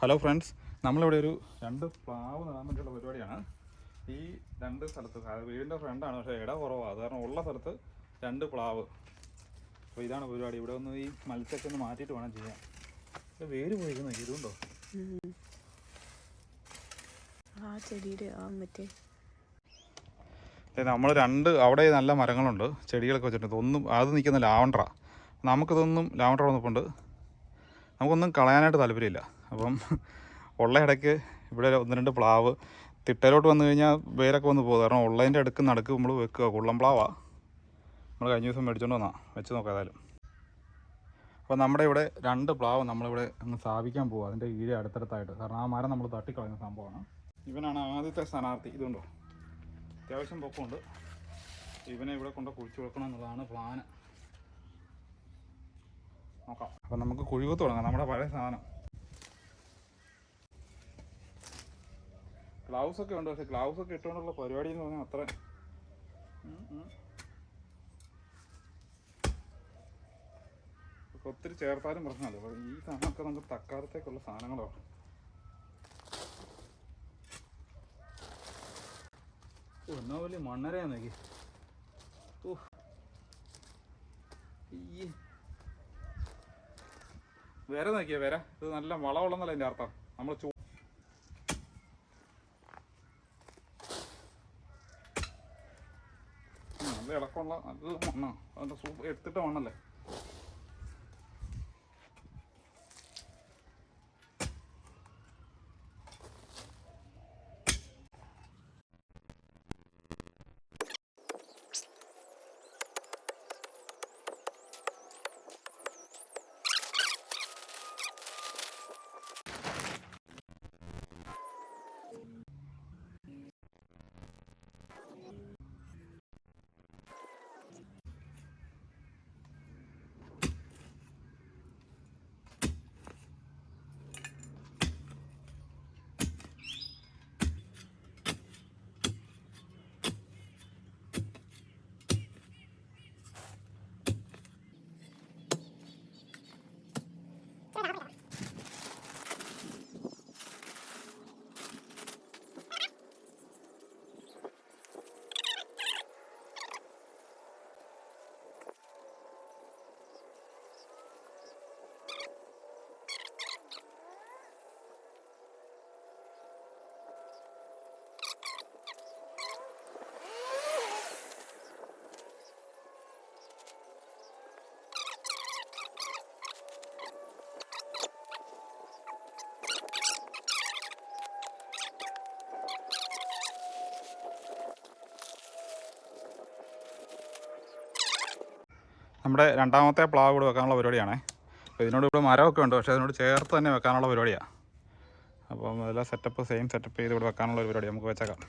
Hello friends നമ്മളിവിടെ ഒരു രണ്ട് പ്ലാവ് നടാൻ വേണ്ടിയുള്ള പരിപാടിയാണ്. ഈ രണ്ട് സ്ഥലത്ത് വീടിന്റെ ഫ്രണ്ടാണ് പക്ഷേ ഇട കുറവാണ് അത് കാരണം ഉള്ള സ്ഥലത്ത് രണ്ട് പ്ലാവ്. അപ്പോൾ ഇതാണ് പരിപാടി. ഇവിടെ ഒന്ന് ഈ മത്സ്യമൊക്കെ ഒന്ന് മാറ്റിയിട്ട് വേണം ചെയ്യാൻ. വേര് പോയിരുന്നു ഇതുണ്ടോ? ആ ചെടിയുടെ ആ മറ്റേ. നമ്മൾ രണ്ട് അവിടെ നല്ല മരങ്ങളുണ്ട് ചെടികളൊക്കെ വെച്ചിട്ടുണ്ട്. ഒന്നും അത് നിൽക്കുന്ന ലാവണ്ടറ. നമുക്കിതൊന്നും ലാവണ്ടർ വന്നപ്പോണ്ട് നമുക്കൊന്നും കളയാനായിട്ട് താല്പര്യമില്ല. അപ്പം ഉള്ള ഇടയ്ക്ക് ഇവിടെ ഒന്ന് രണ്ട് പ്ലാവ് തിട്ടയിലോട്ട് വന്നു കഴിഞ്ഞാൽ വേരൊക്കെ വന്ന് പോകും. കാരണം ഉള്ളതിന്റെ അടുക്ക് നടക്ക് നമ്മൾ വെക്കുക. കുള്ളം പ്ലാവാ. നമ്മൾ കഴിഞ്ഞ ദിവസം മേടിച്ചോണ്ട് വന്നാൽ വെച്ച് നോക്കാം ഏതായാലും. അപ്പോൾ നമ്മുടെ ഇവിടെ രണ്ട് പ്ലാവ് നമ്മളിവിടെ അങ്ങ് സ്ഥാപിക്കാൻ പോകും അതിന്റെ ഈഴ അടുത്തടുത്തായിട്ട്. കാരണം ആ മരം നമ്മൾ തട്ടിക്കളയുന്ന സംഭവമാണ്. ഇവനാണ് ആദ്യത്തെ സ്ഥാനാർത്ഥി. ഇതുണ്ടോ? അത്യാവശ്യം പൊക്കമുണ്ട്. ഇവനെ ഇവിടെ കൊണ്ട് കുഴിച്ചു കൊടുക്കണം എന്നുള്ളതാണ് പ്ലാന് നോക്കാം. അപ്പം നമുക്ക് കുഴിവത്ത് തുടങ്ങാം. നമ്മുടെ പഴയ സാധനം. ഗ്ലൗസ് ഒക്കെ ഉണ്ട് പക്ഷെ ഗ്ലൗസ് ഒക്കെ ഇട്ടുകൊണ്ടുള്ള പരിപാടി എന്ന് പറഞ്ഞാൽ അത്ര. ഒത്തിരി ചേർത്താലും പ്രശ്നമല്ല ഈ സാധനമൊക്കെ നമുക്ക് തക്കാലത്തേക്കുള്ള സാധനങ്ങളോ. എന്നാ വലിയ മണ്ണരയാ നോക്കി. ഓ. നോക്കിയാ? വേറെ? ഇത് നല്ല വളമുള്ളന്നല്ല എന്റെ അർത്ഥം. നമ്മൾ ചൂ ഇളക്കമുള്ള നല്ല മണ്ണാണ് അതിന്റെ സൂപ്പ് എടുത്തിട്ട മണ്ണല്ലേ? നമ്മുടെ രണ്ടാമത്തെ പ്ലാവ് കൂടെ വെക്കാനുള്ള പരിപാടിയാണേ. അപ്പോൾ ഇതിനോട് ഇവിടെ മരമൊക്കെ ഉണ്ട് പക്ഷേ അതിനോട് ചേർത്ത് തന്നെ വെക്കാനുള്ള പരിപാടിയാണ് അപ്പം അതെല്ലാം സെറ്റപ്പ് സെയിം സെറ്റപ്പ് ചെയ്ത് ഇവിടെ വെക്കാനുള്ള പരിപാടി നമുക്ക് വെച്ചേക്കാം.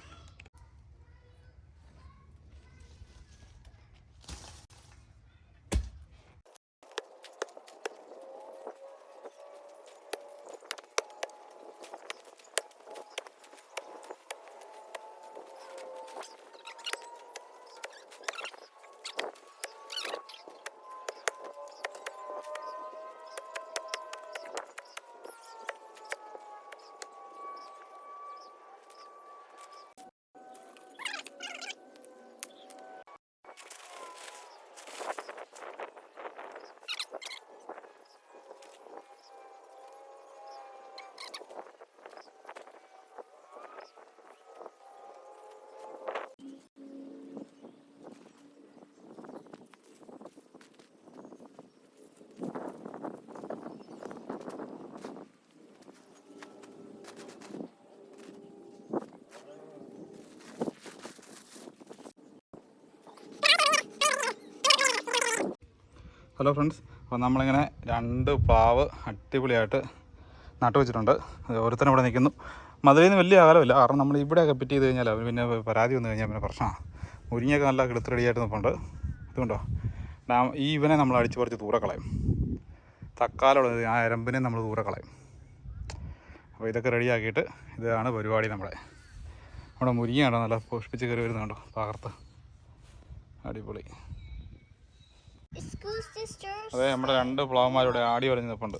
ഹലോ ഫ്രണ്ട്സ് അപ്പോൾ നമ്മളിങ്ങനെ രണ്ട് പ്ലാവ് അടിപൊളിയായിട്ട് നട്ടു വെച്ചിട്ടുണ്ട്. ഓരോരുത്തരും ഇവിടെ നിൽക്കുന്നു. മധുരയിൽ നിന്ന് വലിയ അകലമില്ല. കാരണം നമ്മൾ ഇവിടെയൊക്കെ പിറ്റ് ചെയ്ത് കഴിഞ്ഞാൽ അവർ പിന്നെ പരാതി വന്നു കഴിഞ്ഞാൽ പിന്നെ പ്രശ്നമാണ്. മുരിങ്ങയൊക്കെ നല്ല കിളുത്ത് റെഡിയായിട്ട് നിൽപ്പുണ്ട് ഇതുകൊണ്ടോ ഡാം ഈ ഇവനെ നമ്മൾ അടിച്ച് പറിച്ച് ദൂരെ കളയും. തക്കാലുള്ള ആ എരമ്പിനെ നമ്മൾ ദൂരെ കളയും. അപ്പോൾ ഇതൊക്കെ റെഡിയാക്കിയിട്ട് ഇതാണ് പരിപാടി നമ്മുടെ. നമ്മുടെ മുരിങ്ങ കണ്ടോ? നല്ല പുഷ്പിച്ച് കയറി വരുന്നുണ്ടോ. തകർത്ത്. അടിപൊളി. അതെ നമ്മുടെ രണ്ട് പ്ലാവന്മാരിവിടെ ആടി വരഞ്ഞ് നിൽപ്പുണ്ട്